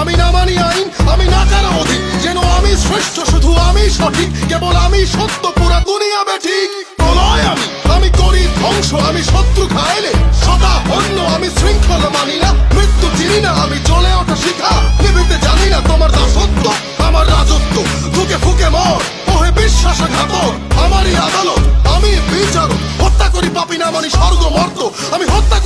আমি না মানি আইন, আমি না কারও অধিক যেন আমি শ্রেষ্ঠ, শুধু আমি সঠিক, কেবল আমি সত্য, পুরা দুনিয়া ঠিক প্রলয় আমি আমি করি ধ্বংস, আমি শত্রু খাইলে সদা অন্য, আমি শৃঙ্খলা মানি না। মৃত্যু চিনি না, আমি চলে ওঠা শিখা। পৃথিবীতে জানি না তোমার দাসত্ব, আমার রাজত্ব। ঢুকে ফুকে মর, ওহে বিশ্বাসঘাতক, আমারই আদালত, আমি বিচারক। হত্যা করি পাপি না মানি স্বর্গ মর্ত, আমি হত্যা